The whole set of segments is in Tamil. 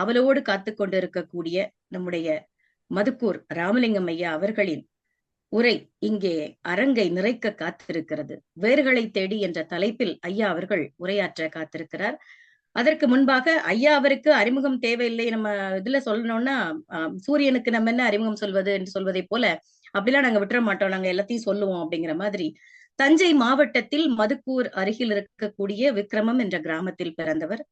ஆவலோடு காத்து கொண்டிருக்கக்கூடிய நம்முடைய மதுக்கூர் ராமலிங்கம் ஐயா அவர்களின் உரை இங்கே அரங்கை நிறைக்க காத்திருக்கிறது. வேர்களை தேடி என்ற தலைப்பில் ஐயா அவர்கள் உரையாற்ற காத்திருக்கிறார். அதற்கு முன்பாக ஐயா அவருக்கு அறிமுகம் தேவையில்லை. நம்ம இதுல சொல்லணும்னா சூரியனுக்கு நம்ம என்ன அறிமுகம் சொல்வது என்று சொல்வதை போல அப்படிலாம் நாங்க விட்டுற மாட்டோம். நாங்க எல்லாத்தையும் சொல்லுவோம் அப்படிங்கிற மாதிரி தஞ்சை மாவட்டத்தில் மதுக்கூர் அருகில் இருக்கக்கூடிய விக்ரமம் என்ற கிராமத்தில் பிறந்தவர்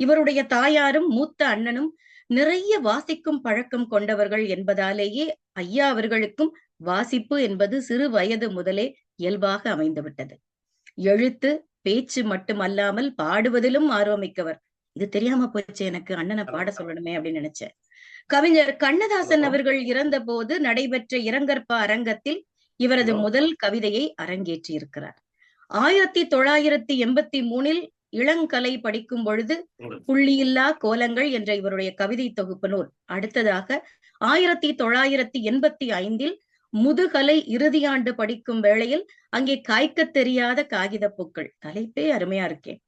இவருடைய தாயாரும் மூத்த அண்ணனும் நிறைய வாசிக்கும் பழக்கம் கொண்டவர்கள் என்பதாலேயே ஐயா அவர்களுக்கும் வாசிப்பு என்பது சிறு வயது முதலே இயல்பாக அமைந்துவிட்டது. எழுத்து பேச்சு மட்டுமல்லாமல் பாடுவதிலும் ஆர்வமிக்கவர். இது தெரியாம போச்சு எனக்கு அண்ணனை பாட சொல்லணுமே அப்படின்னு நினைச்சேன். கவிஞர் கண்ணதாசன் அவர்கள் இறந்த போது நடைபெற்ற இரங்கற்ப அரங்கத்தில் இவரது முதல் கவிதையை அரங்கேற்றி இருக்கிறார் ஆயிரத்தி தொள்ளாயிரத்தி எண்பத்தி மூணில் இளங்கலை படிக்கும் பொழுது புள்ளியில்லா கோலங்கள் என்ற இவருடைய கவிதை தொகுப்பு நூல். அடுத்ததாக ஆயிரத்தி தொள்ளாயிரத்தி எண்பத்தி ஐந்தில் முதுகலை இறுதியாண்டு படிக்கும் வேளையில் அங்கே காய்க்க தெரியாத காகித பூக்கள். தலைப்பே அருமையா இருக்கேன்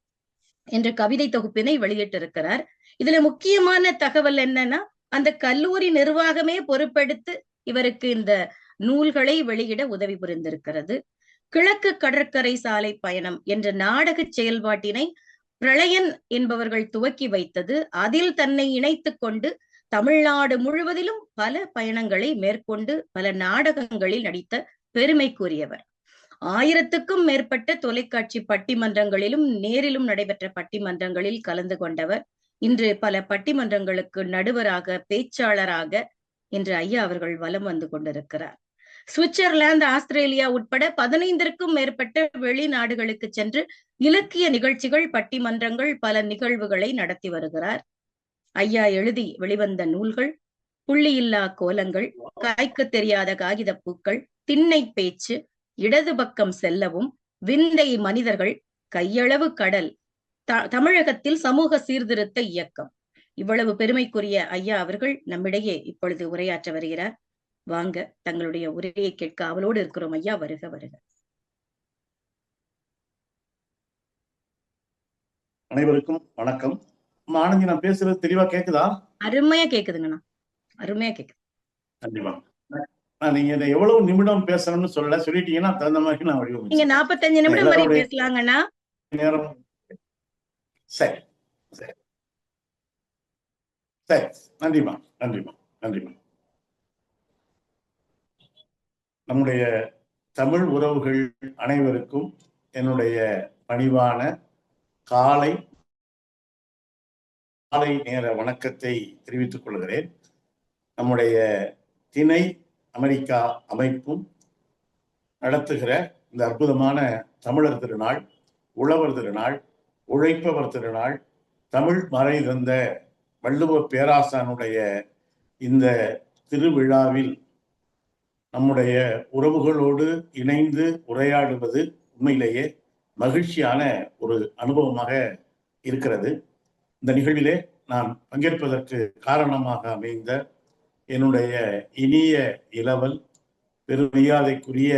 என்ற கவிதை தொகுப்பினை வெளியிட்டிருக்கிறார். இதுல முக்கியமான தகவல் என்னன்னா அந்த கல்லூரி நிர்வாகமே பொறுப்பெடுத்து இவருக்கு இந்த நூல்களை வெளியிட உதவி புரிந்திருக்கிறது. கிழக்கு கடற்கரை சாலை பயணம் என்ற நாடக செயல்பாட்டினை பிரளயன் என்பவர்கள் துவக்கி வைத்தது. அதில் தன்னை இணைத்துக் கொண்டு தமிழ்நாடு முழுவதிலும் பல பயணங்களை மேற்கொண்டு பல நாடகங்களில் நடித்த பெருமைக்குரியவர். ஆயிரத்துக்கும் மேற்பட்ட தொலைக்காட்சி பட்டிமன்றங்களிலும் நேரிலும் நடைபெற்ற பட்டிமன்றங்களில் கலந்து கொண்டவர். இன்று பல பட்டிமன்றங்களுக்கு நடுவராக பேச்சாளராக இன்று ஐயா அவர்கள் வலம் வந்து கொண்டிருக்கிறார். சுவிட்சர்லாந்து ஆஸ்திரேலியா உட்பட பதினைந்திற்கும் மேற்பட்ட வெளிநாடுகளுக்கு சென்று இலக்கிய நிகழ்ச்சிகள் பட்டிமன்றங்கள் பல நிகழ்வுகளை நடத்தி வருகிறார். ஐயா எழுதி வெளிவந்த நூல்கள் புள்ளியில்லா கோலங்கள் காய்க்க தெரியாத காகித பூக்கள் திண்ணை பேச்சு இடது பக்கம் செல்லவும் விந்தை மனிதர்கள் கையளவு கடல் த தமிழகத்தில் சமூக சீர்திருத்த இயக்கம். இவ்வளவு பெருமைக்குரிய ஐயா அவர்கள் நம்மிடையே இப்பொழுது உரையாற்ற வருகிறார். வாங்க தங்களுடைய உரையை கேட்க அவளோடு இருக்கிறோம். ஐயா வருக வருக. அனைவருக்கும் வணக்கம். ஆனந்தி நான் பேசுறது தெளிவா கேக்குதா? அருமையா கேக்குதுங்கண்ணா அருமையா கேக்குது. கண்டிப்பா. நீங்க இதை எவ்வளவு நிமிடம் பேசணும்னு சொல்ல சொல்லிட்டீங்கன்னா தகுந்த மாதிரி நான் நீங்க வடிவமைச்சேன் நாற்பத்தஞ்சு நிமிடம் வரை பேசலாங்கண்ணா. நேரம். சரி சரி. சரி நன்றிமா நன்றிமா நன்றிமா நம்முடைய தமிழ் உறவுகள் அனைவருக்கும் என்னுடைய பணிவான காலை காலை நேர வணக்கத்தை தெரிவித்துக் கொள்கிறேன். நம்முடைய திணை அமெரிக்கா அமைப்பும் நடத்துகிற இந்த அற்புதமான தமிழர் திருநாள் உழவர் திருநாள் உழைப்பவர் திருநாள் தமிழ் மறை தந்த வள்ளுவ பேராசானுடைய இந்த திருவிழாவில் நம்முடைய உறவுகளோடு இணைந்து உரையாடுவது உண்மையிலேயே மகிழ்ச்சியான ஒரு அனுபவமாக இருக்கிறது. இந்த நிகழ்விலே நான் பங்கேற்பதற்கு காரணமாக அமைந்த என்னுடைய இனிய இளவல் பெருமரியாதைக்குரிய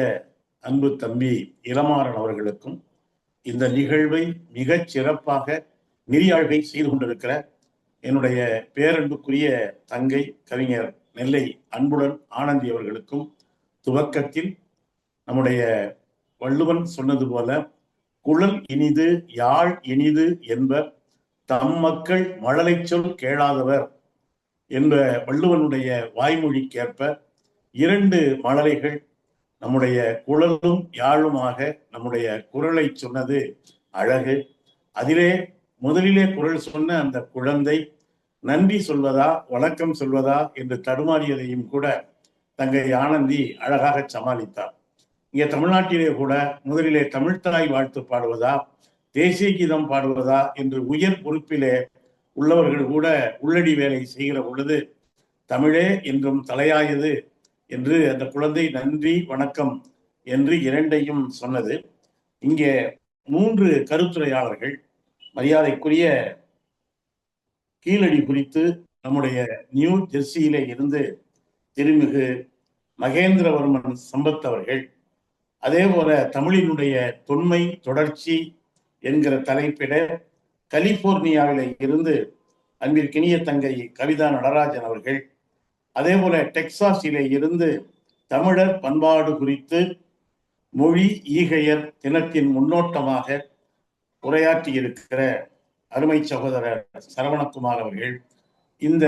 அன்பு தம்பி இளமாறன் அவர்களுக்கும் இந்த நிகழ்வை மிகச் சிறப்பாக நெறியாழ்கை செய்து கொண்டிருக்கிற என்னுடைய பேரன்புக்குரிய தங்கை கவிஞர் நெல்லை அன்புடன் ஆனந்தி அவர்களுக்கும் துவக்கத்தில் நம்முடைய வள்ளுவன் சொன்னது போல குழல் இனிது யாழ் இனிது என்பர் தம் மக்கள் மழலை சொல் கேளாதவர் என்ற வள்ளுவனுடைய வாய்மொழிக்கேற்ப இரண்டு மழலைகள் நம்முடைய குழலும் யாழுமாக நம்முடைய குரலை சொன்னது அழகு. அதிலே முதலிலே குரல் சொன்ன அந்த குழந்தை நன்றி சொல்வதா வணக்கம் சொல்வதா என்று தடுமாறியதையும் கூட தங்கை ஆனந்தி அழகாக சமாளித்தார். இங்கே தமிழ்நாட்டிலே கூட முதலிலே தமிழ்த்தாய் வாழ்த்து பாடுவதா தேசிய கீதம் பாடுவதா என்று உயர் பொறுப்பிலே உள்ளவர்கள் கூட உள்ளடி வேலை செய்கிற பொழுது தமிழே என்றும் தலையாயது என்று அந்த குழந்தை நன்றி வணக்கம் என்று இரண்டையும் சொன்னது. இங்கே மூன்று கருத்துரையாளர்கள் மரியாதைக்குரிய கீழடி குறித்து நம்முடைய நியூ ஜெர்சியிலே இருந்து திருமிகு மகேந்திரவர்மன் சம்பத் அவர்கள். அதே போல தமிழினுடைய தொன்மை தொடர்ச்சி என்கிற தலைப்பிட கலிபோர்னியாவில இருந்து அன்பிற்கினிய தங்கை கவிதா நடராஜன் அவர்கள் அதே போல டெக்சாஸிலே இருந்து தமிழர் பண்பாடு குறித்து மொழி ஈகையர் தினத்தின் முன்னோட்டமாக உரையாற்றி இருக்கிற அருமை சகோதரர் சரவணகுமார் அவர்கள் இந்த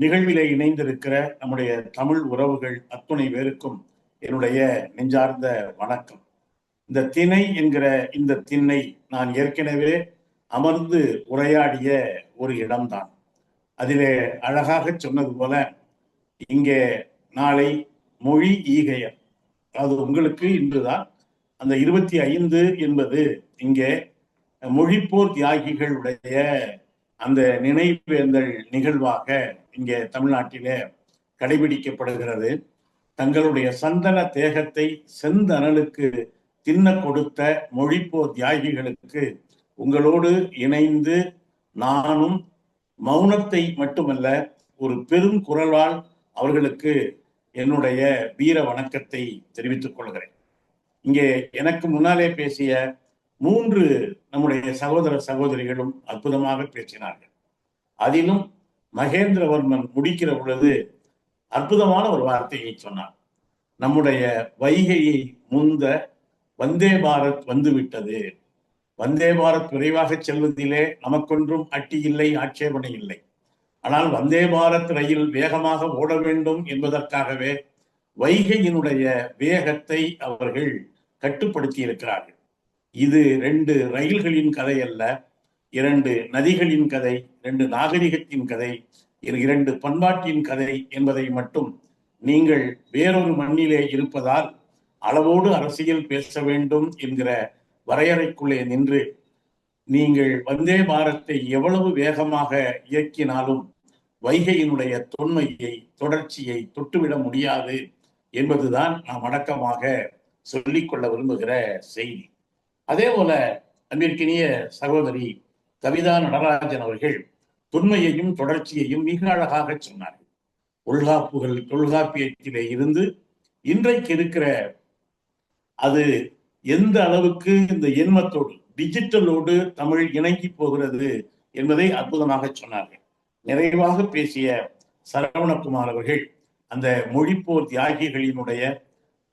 நிகழ்விலே இணைந்திருக்கிற நம்முடைய தமிழ் உறவுகள் அத்துணை பேருக்கும் என்னுடைய நெஞ்சார்ந்த வணக்கம். இந்த திணை என்கிற இந்த திண்ணை நான் ஏற்கனவே அமர்ந்து உரையாடிய ஒரு இடம்தான். அதிலே அழகாக சொன்னது போல இங்கே நாளை மொழி ஈகையர். அது உங்களுக்கு இன்றுதான். அந்த இருபத்தி ஐந்து என்பது இங்கே மொழிப்போர் தியாகிகளுடைய அந்த நினைவேந்தல் நிகழ்வாக இங்கே தமிழ்நாட்டிலே கடைபிடிக்கப்படுகிறது. தங்களுடைய சந்தன தேகத்தை செந்தனலுக்கு தின்ன கொடுத்த மொழிப்போர் தியாகிகளுக்கு உங்களோடு இணைந்து நானும் மௌனத்தை மட்டுமல்ல ஒரு பெரும் குரலால் அவர்களுக்கு என்னுடைய வீர வணக்கத்தை தெரிவித்துக் கொள்கிறேன். இங்கே எனக்கு முன்னாலே பேசிய மூன்று நம்முடைய சகோதர சகோதரிகளும் அற்புதமாக பேசினார்கள். அதிலும் மகேந்திரவர்மன் முடிக்கிற பொழுது அற்புதமான ஒரு வார்த்தையை சொன்னார். நம்முடைய வைகையை முந்த வந்தே பாரத் வந்துவிட்டது. வந்தே பாரத் விரைவாக செல்வதிலே நமக்கொன்றும் அட்டி இல்லை ஆட்சேபனை இல்லை. ஆனால் வந்தே பாரத் ரயில் வேகமாக ஓட வேண்டும் என்பதற்காகவே வைகையினுடைய வேகத்தை அவர்கள் கட்டுப்படுத்தி இருக்கிறார்கள் இது ரெண்டு ரயில்களின் கதை அல்ல இரண்டு நதிகளின் கதை இரண்டு நாகரிகத்தின் கதை இரண்டு பண்பாட்டின் கதை என்பதை மட்டும் நீங்கள் வேறொரு மண்ணிலே இருப்பதால் அளவோடு அரசியல் பேச வேண்டும் என்கிற வரையறைக்குள்ளே நின்று நீங்கள் வந்தே பாரத்தை எவ்வளவு வேகமாக இயக்கினாலும் வைகையினுடைய தொன்மையை தொடர்ச்சியை தொட்டுவிட முடியாது என்பதுதான் நாம் அடக்கமாக சொல்லிக்கொள்ள விரும்புகிற செய்தி. அதே போல அன்பிற்கினிய சகோதரி கவிதா நடராஜன் அவர்கள் தொன்மையையும் தொடர்ச்சியையும் மிக அழகாக சொன்னார்கள் தொல்காப்புகள் தொல்காப்பியத்திலே இருந்து இன்றைக்கு இருக்கிற அது எந்த அளவுக்கு இந்த எண்மத்தோடு டிஜிட்டலோடு தமிழ் இணங்கி போகிறது என்பதை அற்புதமாக சொன்னார்கள். நிறைவாக பேசிய சரவணகுமார் அவர்கள் அந்த மொழிப்போர் தியாகிகளினுடைய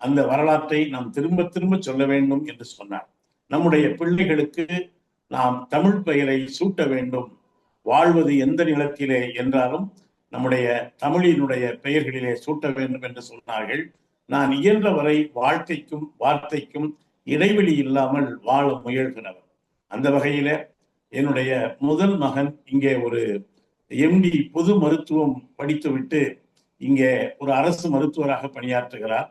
அந்த வரலாற்றை நாம் திரும்ப திரும்ப சொல்ல வேண்டும் என்று சொன்னார். நம்முடைய பிள்ளைகளுக்கு நாம் தமிழ் பெயரை சூட்ட வேண்டும். வாழ்வது எந்த நிலத்திலே என்றாலும் நம்முடைய தமிழினுடைய பெயர்களிலே சூட்ட வேண்டும் என்று சொன்னார்கள். நான் இயன்றவரை வாழ்க்கைக்கும் வார்த்தைக்கும் இடைவெளி இல்லாமல் வாழ முயல்கிறவர். அந்த வகையில என்னுடைய முதல் மகன் இங்கே ஒரு எம்டி பொது மருத்துவம் படித்துவிட்டு இங்கே ஒரு அரசு மருத்துவராக பணியாற்றுகிறார்.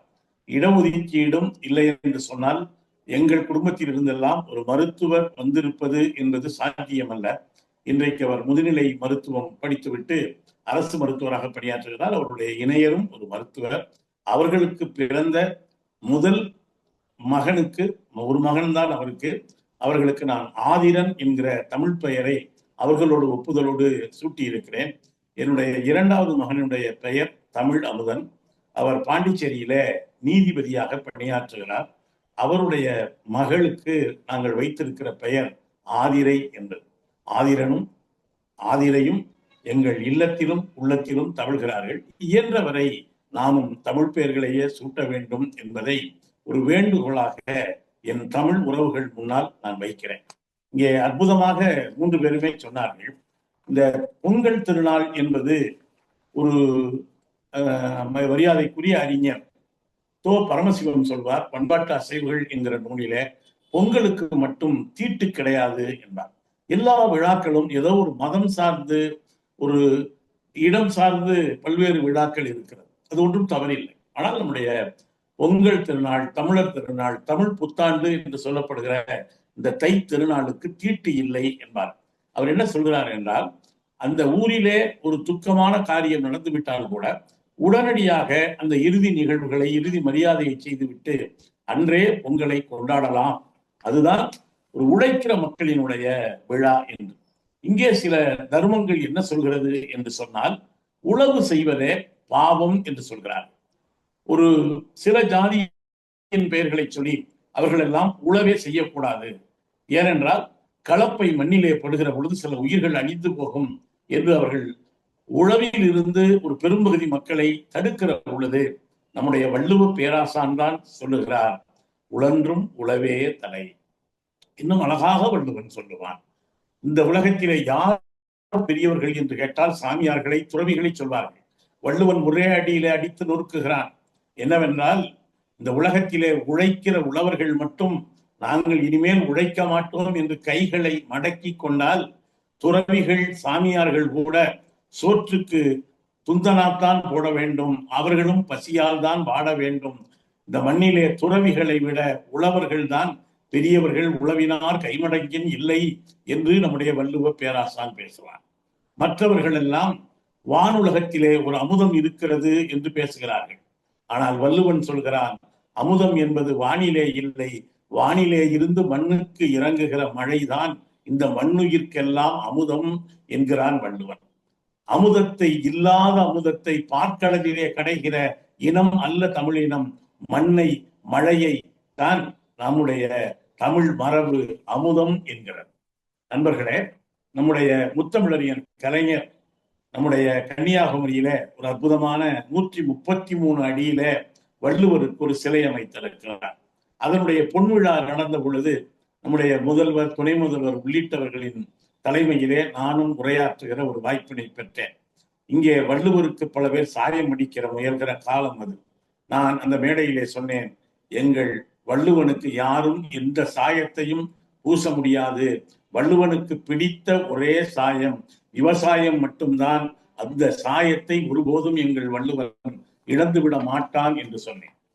இடஒதுக்கீடும் இல்லை என்று சொன்னால் எங்கள் குடும்பத்தில் இருந்தெல்லாம் ஒரு மருத்துவர் வந்திருப்பது என்பது சாத்தியமல்ல. இன்றைக்கு அவர் முதுநிலை மருத்துவம் படித்துவிட்டு அரசு மருத்துவராக பணியாற்றுகிறார். அவருடைய இணையரும் ஒரு மருத்துவர். அவர்களுக்கு பிறந்த முதல் மகனுக்கு ஒரு மகன்தான் அவருக்கு. அவர்களுக்கு நான் ஆதிரன் என்கிற தமிழ் பெயரை அவர்களோடு ஒப்புதலோடு சூட்டி இருக்கிறேன் என்னுடைய இரண்டாவது மகனுடைய பெயர் தமிழ் அமுதன். அவர் பாண்டிச்சேரியில நீதிபதியாக பணியாற்றுகிறார். அவருடைய மகளுக்கு நாங்கள் வைத்திருக்கிற பெயர் ஆதிரை என்பது ஆதிரனும் ஆதிரையும் எங்கள் இல்லத்திலும் உள்ளத்திலும் தவழ்கிறார்கள். இயன்றவரை நாமும் தமிழ் பெயர்களையே சூட்ட வேண்டும் என்பதை ஒரு வேண்டுகோளாக என் தமிழ் உறவுகள் முன்னால் நான் வைக்கிறேன். இங்கே அற்புதமாக மூன்று பேருமே சொன்னார்கள். இந்த பொங்கல் திருநாள் என்பது ஒரு மரியாதைக்குரிய அறிஞர் தோ பரமசிவம் சொல்வார் பண்பாட்டு அசைவுகள் என்கிற நூலிலே பொங்கலுக்கு மட்டும் தீட்டு கிடையாது என்றார் எல்லா விழாக்களும் ஏதோ ஒரு மதம் சார்ந்து ஒரு இடம் சார்ந்து பல்வேறு விழாக்கள் இருக்கிறது. அது ஒன்றும் தவறில்லை. ஆனால் நம்முடைய பொங்கல் திருநாள் தமிழர் திருநாள் தமிழ் புத்தாண்டு என்று சொல்லப்படுகிற இந்த தை திருநாளுக்கு தீட்டு இல்லை என்பார். அவர் என்ன சொல்கிறார் என்றால் அந்த ஊரிலே ஒரு துக்கமான காரியம் நடந்துவிட்டால் கூட உடனடியாக அந்த இறுதி நிகழ்வுகளை இறுதி மரியாதையை செய்துவிட்டு அன்றே பொங்கலை கொண்டாடலாம். அதுதான் ஒரு உழைக்கிற மக்களினுடைய விழா என்று. இங்கே சில தர்மங்கள் என்ன சொல்கிறது என்று சொன்னால் உழவு செய்வதே பாவம் என்று சொல்கிறார். ஒரு சில ஜாதியின் பெயர்களை சொல்லி அவர்கள் எல்லாம் உழவே செய்யக்கூடாது. ஏனென்றால் கலப்பை மண்ணிலே படுகிற பொழுது சில உயிர்கள் அழிந்து போகும் என்று அவர்கள் உழவில் இருந்து ஒரு பெரும்பகுதி மக்களை தடுக்கிற உள்ளது நம்முடைய வள்ளுவ பேராசான் தான் சொல்லுகிறார் உழன்றும் உழவே தலை. இன்னும் அழகாக வள்ளுவன் சொல்லுவான் இந்த உலகத்திலே யார் பெரியவர்கள் என்று கேட்டால் சாமியார்களை துறவிகளை சொல்வார்கள். வள்ளுவன் ஒரே அடியிலே அடித்து நொறுக்குகிறான். என்னவென்றால் இந்த உலகத்திலே உழைக்கிற உழவர்கள் மட்டும் நாங்கள் இனிமேல் உழைக்க மாட்டோம் என்று கைகளை மடக்கி கொண்டால் துறவிகள் சாமியார்கள் கூட சோற்றுக்கு துந்தனாத்தான் போட வேண்டும் அவர்களும் பசியால் தான் வாட வேண்டும். இந்த மண்ணிலே துறவிகளை விட உழவர்கள் தான் பெரியவர்கள் உழவினார் கைமடங்கின் இல்லை என்று நம்முடைய வள்ளுவ பேராசான் பேசுவார். மற்றவர்கள் எல்லாம் வானுலகத்திலே ஒரு அமுதம் இருக்கிறது என்று பேசுகிறார்கள். ஆனால் வள்ளுவன் சொல்கிறான் அமுதம் என்பது வானிலே இல்லை வானிலே இருந்து மண்ணுக்கு இறங்குகிற மழைதான் இந்த மண்ணுயிர்க்கெல்லாம் அமுதம் என்கிறான் வள்ளுவன். அமுதத்தை இல்லாத அமுதத்தை பார்க்கடலிலே கடைகிற இனம் அல்ல தமிழினம் மண்ணை மழையை தான் நம்முடைய தமிழ் மரபு அமுதம் என்கிறது. நண்பர்களே நம்முடைய முத்தமிழறியன் கலைஞர் நம்முடைய கன்னியாகுமரியில ஒரு அற்புதமான நூற்றி முப்பத்தி மூணு அடியில வள்ளுவருக்கு ஒரு சிலை அமைத்திருக்கிறார். அதனுடைய பொன்விழா நடந்த பொழுது நம்முடைய முதல்வர் துணை முதல்வர் உள்ளிட்டவர்களின் தலைமையிலே நானும் உரையாற்றுகிற ஒரு வாய்ப்பினை பெற்றேன். இங்கே வள்ளுவருக்கு பல பேர் சாயம் அடிக்கிற முயல்கிற காலம் அது. நான் அந்த மேடையிலே சொன்னேன் எங்கள் வள்ளுவனுக்கு யாரும் எந்த சாயத்தையும் பூச முடியாது. வள்ளுவனுக்கு பிடித்த ஒரே சாயம் விவசாயம் மட்டும்தான். அந்த சாயத்தை ஒருபோதும் எங்கள் வள்ளுவன் இழந்துவிட மாட்டான் என்று சொன்னேன்.